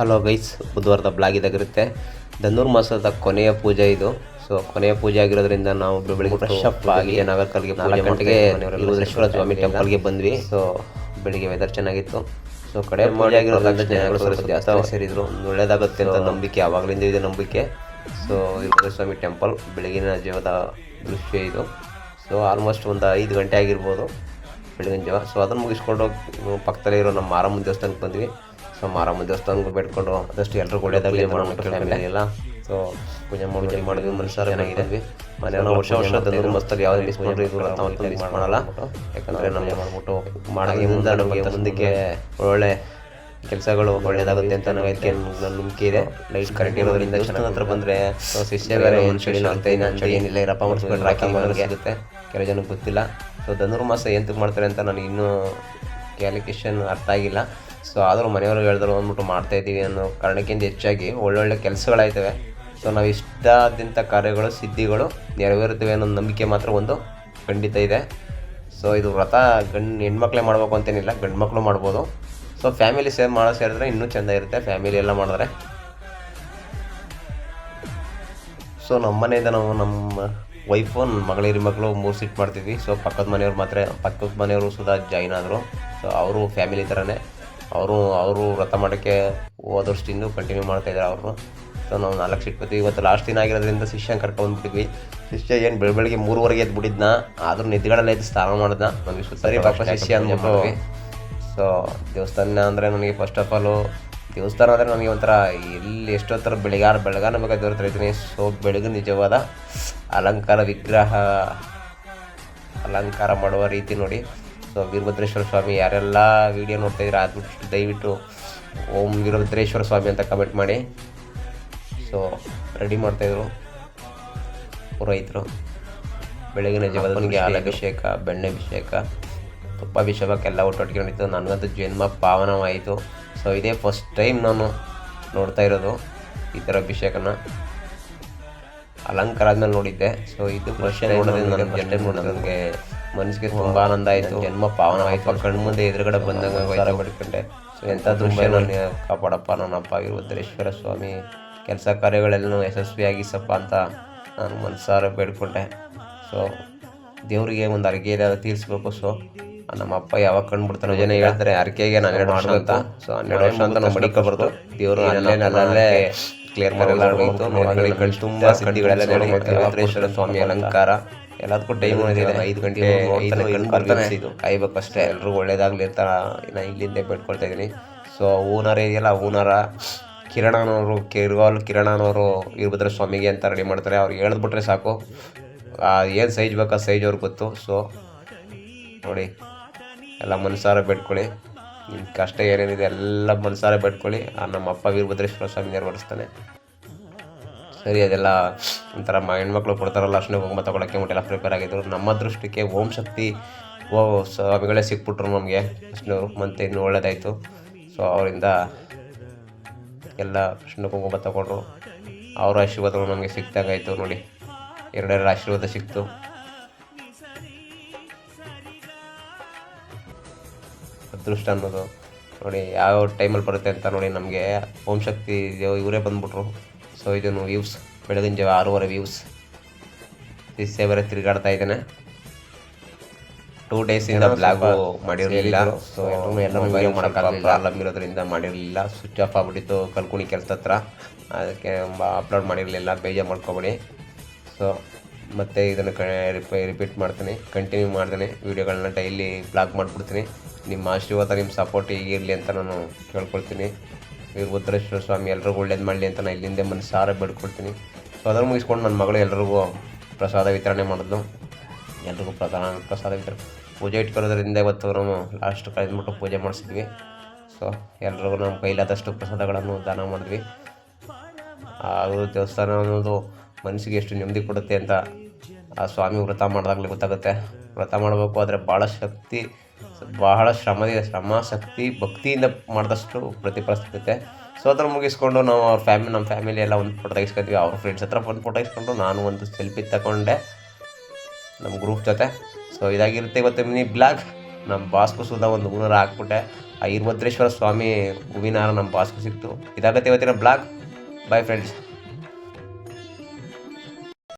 Hello guys ಬುಧವಾರದ blog ಇದಾಗಿರುತ್ತೆ ಧನುರ್ ಮಾಸದ ಕೊನೆಯ ಪೂಜೆ ಇದು. ಸೊ ಕೊನೆಯ ಪೂಜೆ ಆಗಿರೋದ್ರಿಂದ ನಾವು ಬೆಳ- ಬೆಳಿಗ್ಗೆ ಫ್ರೆಶ್ ಅಪ್ ಆಗಿ ನಾಗರ್ಕಲ್ಗೆ ನಾಲ್ಕು ಗಂಟೆಗೆ ಸ್ವಾಮಿ ಟೆಂಪಲ್ಗೆ ಬಂದ್ವಿ. ಸೊ ಬೆಳಿಗ್ಗೆ ವೆದರ್ ಚೆನ್ನಾಗಿತ್ತು. ಸೊ ಕಡೆ ಪೂಜೆ ಆಗಿರೋದ್ರಿಂದ ಜನಗಳು ಸ್ವಲ್ಪ ಜಾಸ್ತಿ. ಸೇರಿದ್ರು. ಒಳ್ಳೇದಾಗುತ್ತೆ ಅಂತ ನಂಬಿಕೆ ಆವಾಗಲಿಂದ ಇದೆ ನಂಬಿಕೆ. ಸೊ ಸ್ವಾಮಿ ಟೆಂಪಲ್ ಬೆಳಗಿನ ಜೀವದ ದೃಶ್ಯ ಇದು. ಸೊ ಆಲ್ಮೋಸ್ಟ್ ಒಂದು ಐದು ಗಂಟೆ ಆಗಿರ್ಬೋದು. ಬೆಳಗಿನ ಜೀವ. ಸೊ ಅದನ್ನು ಮುಗಿಸ್ಕೊಂಡು ಹೋಗಿ ಪಕ್ಕದಲ್ಲೇ ಇರೋ ನಮ್ಮ ಮಾರಮ್ಮನ ದೇವಸ್ಥಾನಕ್ಕೆ ಬಂದ್ವಿ. ಸೊ ಆರಾಮ ದೇವಸ್ಥಾನಕ್ಕೆ ಬೇಡ್ಕೊಂಡು ಅದಷ್ಟು ಎಲ್ಲರೂ ಒಳ್ಳೇದಾಗಲಿ ಎಲ್ಲ. ಸೊ ಪೂಜೆ ಮಾಡಿ ಮಾಡಿದ್ವಿ ಮನುಷ್ಯರು ಚೆನ್ನಾಗಿದ್ವಿ. ಮನೆಯಲ್ಲ ವರ್ಷ ವರ್ಷ ತಂದ್ರೆ ಮಸ್ತಲ್ಲಿ ಯಾವುದೇ ಮಿಸ್ ಮಾಡಿದ್ರು ಇದು ಅವತ್ತು ಮಿಸ್ ಮಾಡಲ್ಲ. ಯಾಕಂದರೆ ನಮ್ಮ ಮಾಡ್ಬಿಟ್ಟು ಮಾಡಿ ಮುಂದೆ ನಮಗೆ ಮುಂದಕ್ಕೆ ಒಳ್ಳೆ ಕೆಲಸಗಳು ಒಳ್ಳೇದಾಗುತ್ತೆ ಅಂತ ನನಗೆ ನನ್ನ ನಂಬಿಕೆ ಇದೆ. ಲೈಟ್ ಕರೆಕ್ಟ್ ಇರೋದ್ರಿಂದ ಚೆನ್ನಾಗಿ ಹತ್ರ ಬಂದರೆ ಶಿಷ್ಯ ಬೇರೆ ಮನುಷ್ಯನ ಅಂತ ಚಳಿ ಏನಿಲ್ಲ ಇರಪ್ಪ ಮಾಡಿಸ್ಕೊಂಡು ರಾಕಿ ಮಾಡೋದಕ್ಕೆ ಸಿಗುತ್ತೆ ಕೆಲವು ಜನಕ್ಕೆ ಗೊತ್ತಿಲ್ಲ ಸೊ ಧನುರ್ಮಾಸ ಎಂತಕ್ಕೆ ಮಾಡ್ತಾರೆ ಅಂತ ನಾನು ಇನ್ನೂ ಕ್ಯಾಲಿಕೇಶನ್ ಅರ್ಥ ಆಗಿಲ್ಲ. ಸೊ ಆದರೂ ಮನೆಯವರು ಹೇಳಿದ್ರು, ಅಂದ್ಬಿಟ್ಟು ಮಾಡ್ತಾ ಇದ್ದೀವಿ ಅನ್ನೋ ಕಾರಣಕ್ಕಿಂತ ಹೆಚ್ಚಾಗಿ ಒಳ್ಳೊಳ್ಳೆ ಕೆಲಸಗಳಾಯ್ತವೆ. ಸೊ ನಾವು ಇಷ್ಟಾದಂಥ ಕಾರ್ಯಗಳು, ಸಿದ್ಧಿಗಳು ನೆರವೇರುತ್ತವೆ ಅನ್ನೋ ನಂಬಿಕೆ ಮಾತ್ರ ಒಂದು ಖಂಡಿತ ಇದೆ. ಸೊ ಇದು ವ್ರತ ಗಂಡು, ಹೆಣ್ಮಕ್ಳೇ ಮಾಡಬೇಕು ಅಂತೇನಿಲ್ಲ ಗಂಡು ಮಕ್ಕಳು ಮಾಡ್ಬೋದು. ಸೊ ಫ್ಯಾಮಿಲಿ ಸೇರ್ ಮಾಡೋ ಸೇರಿದ್ರೆ ಇನ್ನೂ ಚೆಂದ ಇರುತ್ತೆ ಫ್ಯಾಮಿಲಿ ಎಲ್ಲ ಮಾಡಿದ್ರೆ. ಸೊ ನಮ್ಮ ಮನೆಯಿಂದ ನಾವು ನಮ್ಮ ವೈಫು ನನ್ನ ಮಗಳಿರಿ ಮಕ್ಕಳು ಮೂರು ಸೀಟ್ ಮಾಡ್ತಿದ್ವಿ. ಸೊ ಪಕ್ಕದ ಮನೆಯವ್ರು ಮಾತ್ರ, ಪಕ್ಕದ ಮನೆಯವರು ಸುಧಾ ಜಾಯ್ನ್ ಆದರು. ಸೊ ಅವರು ಫ್ಯಾಮಿಲಿ ಥರನೇ ಅವರು ಅವರು ವ್ರತ ಮಾಡೋಕ್ಕೆ ಹೋದ ಕಂಟಿನ್ಯೂ ಕಂಟಿನ್ಯೂ ಮಾಡ್ತಾಯಿದ್ದಾರೆ ಅವರು ಸೊ ನಾವು ನಾಲ್ಕು ಬರ್ತೀವಿ ಇವತ್ತು ಲಾಸ್ಟ್ ದಿನ ಆಗಿರೋದ್ರಿಂದ ಶಿಷ್ಯನ ಕರ್ಕೊಂಡ್ಬಿಟ್ಟಿದ್ವಿ ಶಿಷ್ಯ ಏನು ಬೆಳ ಬೆಳಗ್ಗೆ ಮೂರುವರೆಗೆ ಎದ್ದು ಬಿಟ್ಟಿದ್ನ ಆದರೂ ನಿದ್ಗಡಲ್ಲ ಎದ್ದು ಸ್ನಾನ ಮಾಡಿದ್ನ. ನಮಗೆ ಸರಿ ಪಾಪ ಶಿಷ್ಯ ಅಂದ್ಬಿಟ್ಟು ಸೊ ದೇವಸ್ಥಾನ ಅಂದರೆ ನನಗೆ ಫಸ್ಟ್ ಆಫ್ ಆಲು ದೇವಸ್ಥಾನ ಅಂದರೆ ನನಗೆ ಒಂಥರ ಎಲ್ಲಿ ಎಷ್ಟೊತ್ತರ ಬೆಳಗಾರ ಬೆಳಗಾನ ಬೇಕಾದ ದೇವ್ರ ಇದ್ದೀನಿ. ಸೊ ಬೆಳಗ್ಗೆ ನಿಜವಾದ ಅಲಂಕಾರ ವಿಗ್ರಹ ಅಲಂಕಾರ ಮಾಡುವ ರೀತಿ ನೋಡಿ. ಸೊ ವೀರಭದ್ರೇಶ್ವರ ಸ್ವಾಮಿ ಯಾರೆಲ್ಲ ವಿಡಿಯೋ ನೋಡ್ತಾ ಇದ್ರೆ ಆದ್ಬಿಟ್ಟು ದಯವಿಟ್ಟು ಓಂ ವೀರಭದ್ರೇಶ್ವರ ಸ್ವಾಮಿ ಅಂತ ಕಮೆಂಟ್ ಮಾಡಿ. ಸೊ ರೆಡಿ ಮಾಡ್ತಾಯಿದ್ರು ಪುರೋಹಿತರು. ಬೆಳಗಿನ ಜೀವನಿಗೆ ಹಾಲಭಿಷೇಕ ತುಪ್ಪ ಅಭಿಷೇಕ ಎಲ್ಲ ಒಟ್ಟೊಟ್ಕೊಂಡಿತ್ತು ನಡೀತು. ನನಗಂತೂ ಜನ್ಮ ಪಾವನವಾಯಿತು. ಸೊ ಇದೇ ಫಸ್ಟ್ ಟೈಮ್ ನಾನು ನೋಡ್ತಾ ಇರೋದು ಈ ಥರ ಅಭಿಷೇಕನ. ಅಲಂಕಾರ ಆದ್ಮೇಲೆ ನೋಡಿದ್ದೆ ಸೊ ಇದು ಫಸ್ಟ್ ನೋಡೋದ್ರಿಂದ ನನಗೆ ಮನಸ್ಸಿಗೆ ತುಂಬಾ ಆನಂದ ಆಯಿತು. ಜನ್ಮ ಪಾವನವಾಯಿತು ಕಣ್ಣು ಮುಂದೆ ಎದುರುಗಡೆ ಬಂದಂಗೆ ಪಡ್ಕೊಂಡೆ. ಸೊ ಎಂಥ ದೃಶ್ಯ ನಾನು ಕಾಪಾಡಪ್ಪ. ನನ್ನಪ್ಪ ವೀರಭದ್ರೇಶ್ವರ ಸ್ವಾಮಿ ಕೆಲಸ ಕಾರ್ಯಗಳೆಲ್ಲನೂ ಯಶಸ್ವಿಯಾಗಿ ಸಪ್ಪ ಅಂತ ನಾನು ಮನಸ್ಸಾರ ಬೇಡ್ಕೊಂಡೆ. ಸೊ ದೇವರಿಗೆ ಒಂದು ಅರ್ಗೆ ತೀರಿಸ್ಬೇಕು. ಸೊ ನಮ್ಮ ಅಪ್ಪ ಯಾವಾಗ ಕಂಡುಬಿಡ್ತಾನೋ ಜನ ಹೇಳ್ತಾರೆ ಅರ್ಕೆಗೆ ನಾನು ಎರಡು ವರ್ಷ ಅಂತ. ಸೊ ಹನ್ನೆರಡು ವರ್ಷ ಅಂತ ನಾವು ಮಡಿಕೋಬಾರ್ದು ದೇವರು ಅಲ್ಲೇ ಕ್ಲಿಯರ್ ಮಾಡಿ ತುಂಬ ಸಿದ್ಧಿಗಳೆಲ್ಲ ವೀರಭದ್ರೇಶ್ವರ ಸ್ವಾಮಿ ಅಲಂಕಾರ. ಎಲ್ಲದಕ್ಕೂ ಟೈಮ್ ಇದೆ ಐದು ಗಂಟೆ ಐದು ಗಂಟೆ ಇದು ಕಾಯ್ಬೇಕು ಅಷ್ಟೇ ಎಲ್ಲರೂ ಒಳ್ಳೇದಾಗ್ಲಿ ಅಂತ ನಾನು ಇಲ್ಲಿಂದ ಬೇಡ್ಕೊಳ್ತಾ ಇದ್ದೀನಿ. ಸೊ ಓನರ್ ಇದೆಯಲ್ಲ ಓನರ ಕಿರಣನವರು ಕಿರ್ಗಾಲ್ ಕಿರಣನವರು ವೀರಭದ್ರ ಸ್ವಾಮಿಗೆ ಅಂತ ರೆಡಿ ಮಾಡ್ತಾರೆ. ಅವ್ರು ಹೇಳಿದ್ಬಿಟ್ರೆ ಸಾಕು. ಏನು ಸೈಜ್ ಬೇಕಾ ಸೈಜ್ ಅವ್ರಿಗೆ ಗೊತ್ತು. ಸೊ ನೋಡಿ ಎಲ್ಲ ಮನಸಾರ ಬೇಡ್ಕೊಳ್ಳಿ. ನಿಮ್ಮ ಕಷ್ಟ ಏನೇನಿದೆ ಎಲ್ಲ ಮನಸಾರ ಬೇಡ್ಕೊಳ್ಳಿ. ನಮ್ಮ ಅಪ್ಪ ವೀರಭದ್ರೇಶ್ವರ ಸ್ವಾಮಿ ನೆರವೇರಿಸ್ತಾನೆ. ಸರಿ, ಅದೆಲ್ಲ ಒಂಥರ ಮ, ಹೆಣ್ಮಕ್ಳು ಕೊಡ್ತಾರಲ್ಲ ಅಷ್ಟೇ ಹೋಗಿ ತಗೊಳಕ್ಕೆ ಮುಟ್ಟೆಲ್ಲ ಪ್ರಿಪೇರ್ ಆಗಿದ್ರು. ನಮ್ಮ ದೃಷ್ಟಿಗೆ ಓಂ ಶಕ್ತಿ, ಓ ಸ್ವಾಮಿಗಳೇ ಸಿಕ್ಬಿಟ್ರು ನಮಗೆ. ಅಷ್ಟನವರು ಮತ್ತೆ ಇನ್ನೂ ಒಳ್ಳೆಯದಾಯಿತು ಸೊ ಅವರಿಂದ ಎಲ್ಲ ಕೃಷ್ಣ ಕುಂಕುಮ ತಗೊಂಡ್ರು ಅವರ ಆಶೀರ್ವಾದಗಳು ನಮಗೆ ಸಿಕ್ತಾಗಾಯಿತು ನೋಡಿ. ಎರಡೆರಡು ಆಶೀರ್ವಾದ ಸಿಕ್ತು. ಅದೃಷ್ಟ ಅನ್ನೋದು ನೋಡಿ, ಯಾವ ಟೈಮಲ್ಲಿ ಬರುತ್ತೆ ಅಂತ ನೋಡಿ ನಮಗೆ ಓಂ ಶಕ್ತಿ ಇವರೇ ಬಂದ್ಬಿಟ್ರು. ಸೊ ಇದನ್ನು ವ್ಯೂಸ್ ಬೆಳಗಿನ ಜಾವ ಆರೂವರೆ ವ್ಯೂಸ್ ಈ ಬೇರೆ ತಿರುಗಾಡ್ತಾ ಇದ್ದಾನೆ ಟೂ ಡೇಸಿಂದ ಬ್ಲಾಗು ಮಾಡಿರಲಿಲ್ಲ ಸೊ ಎಲ್ಲರೂ ಎಲ್ಲ ವೀಡಿಯೋ ಮಾಡೋಕ್ಕಾಗಲಿಲ್ಲ ಪ್ರಾಬ್ಲಮ್ ಇರೋದ್ರಿಂದ ಮಾಡಿರಲಿಲ್ಲ ಸ್ವಿಚ್ ಆಫ್ ಆಗ್ಬಿಟ್ಟಿತ್ತು ಕಲ್ಕುಣಿ ಕೆಲಸ ಹತ್ರ ಅದಕ್ಕೆ ಅಪ್ಲೋಡ್ ಮಾಡಿರಲಿಲ್ಲ ಬೇಜಾರು ಮಾಡ್ಕೊಬೇಡಿ ಸೊ ಮತ್ತೆ ಇದನ್ನು ಕ ರಿಪೀಟ್ ಮಾಡ್ತೀನಿ ಕಂಟಿನ್ಯೂ ಮಾಡ್ತೀನಿ ವೀಡಿಯೋಗಳನ್ನ ಡೈಲಿ ಬ್ಲಾಗ್ ಮಾಡಿಬಿಡ್ತೀನಿ ನಿಮ್ಮ ಆಶೀರ್ವಾದ ನಿಮ್ಮ ಸಪೋರ್ಟ್ ಹೀಗಿರಲಿ ಅಂತ ನಾನು ಕೇಳ್ಕೊಳ್ತೀನಿ ವೀರಭದ್ರೇಶ್ವರ ಸ್ವಾಮಿ ಎಲ್ರಿಗೂ ಒಳ್ಳೇದು ಮಾಡಲಿ ಅಂತ ನಾನು ಇಲ್ಲಿಂದ ಮನಸ್ಸಾರ ಬೇಡ್ಕೊಳ್ತೀನಿ. ಸೊ ಅದನ್ನು ಮುಗಿಸ್ಕೊಂಡು ನನ್ನ ಮಗಳು ಎಲ್ರಿಗೂ ಪ್ರಸಾದ ವಿತರಣೆ ಮಾಡಿದ್ಲು ಎಲ್ರಿಗೂ ಪ್ರಧಾನ ಪ್ರಸಾದ ವಿತರಣೆ. ಪೂಜೆ ಇಟ್ಕೊಳ್ಳೋದ್ರಿಂದ ಇವತ್ತು ನಾವು ಲಾಸ್ಟ್ ಕಳೆದ್ಬಿಟ್ಟು ಪೂಜೆ ಮಾಡಿಸಿದ್ವಿ. ಸೊ ಎಲ್ರಿಗೂ ನಮ್ಮ ಕೈಲಾದಷ್ಟು ಪ್ರಸಾದಗಳನ್ನು ದಾನ ಮಾಡಿದ್ವಿ. ಅದು ದೇವಸ್ಥಾನ ಅನ್ನೋದು ಮನಸ್ಸಿಗೆ ಎಷ್ಟು ನೆಮ್ಮದಿ ಕೊಡುತ್ತೆ ಅಂತ ಆ ಸ್ವಾಮಿ ವ್ರತ ಮಾಡಿದಾಗಲೇ ಗೊತ್ತಾಗುತ್ತೆ. ವ್ರತ ಮಾಡಬೇಕು, ಆದರೆ ಭಾಳ ಶಕ್ತಿ ಬಹಳ ಶ್ರಮದಿಂದ ಶ್ರಮ, ಶಕ್ತಿ, ಭಕ್ತಿಯಿಂದ ಮಾಡಿದಷ್ಟು ಪ್ರತಿಫಲ ಸಿಗುತ್ತೆ ಸೊ ಅದನ್ನು ಮುಗಿಸ್ಕೊಂಡು ನಾವು ಅವ್ರ ಫ್ಯಾಮಿಲಿ ನಮ್ಮ ಫ್ಯಾಮಿಲಿ ಎಲ್ಲ ಒಂದು ಫೋಟೋ ತೆಗಿಸ್ಕೊತೀವಿ ಅವ್ರ ಫ್ರೆಂಡ್ಸ್ ಹತ್ರ ಒಂದು ಫೋಟೋ ಇಸ್ಕೊಂಡು ನಾನು ಒಂದು ಸೆಲ್ಫಿ ತಗೊಂಡೆ ನಮ್ಮ ಗ್ರೂಪ್ ಜೊತೆ. ಸೊ ಇದಾಗಿರುತ್ತೆ ಇವತ್ತು ಮಿನಿ ಬ್ಲಾಗ್ ನಮ್ಮ ಬಾಸ್ಕು ಸುಧಾ ಒಂದು ಹೂನರ ಹಾಕ್ಬಿಟ್ಟೆ ಆ ವೀರಭದ್ರೇಶ್ವರ ಸ್ವಾಮಿ ಹೂವಿನಾರ ನಮ್ಮ ಬಾಸ್ಕು ಸಿಕ್ತು. ಇದಾಗುತ್ತೆ ಇವತ್ತಿನ ಬ್ಲಾಗ್ ಬಾಯ್ ಫ್ರೆಂಡ್ಸ್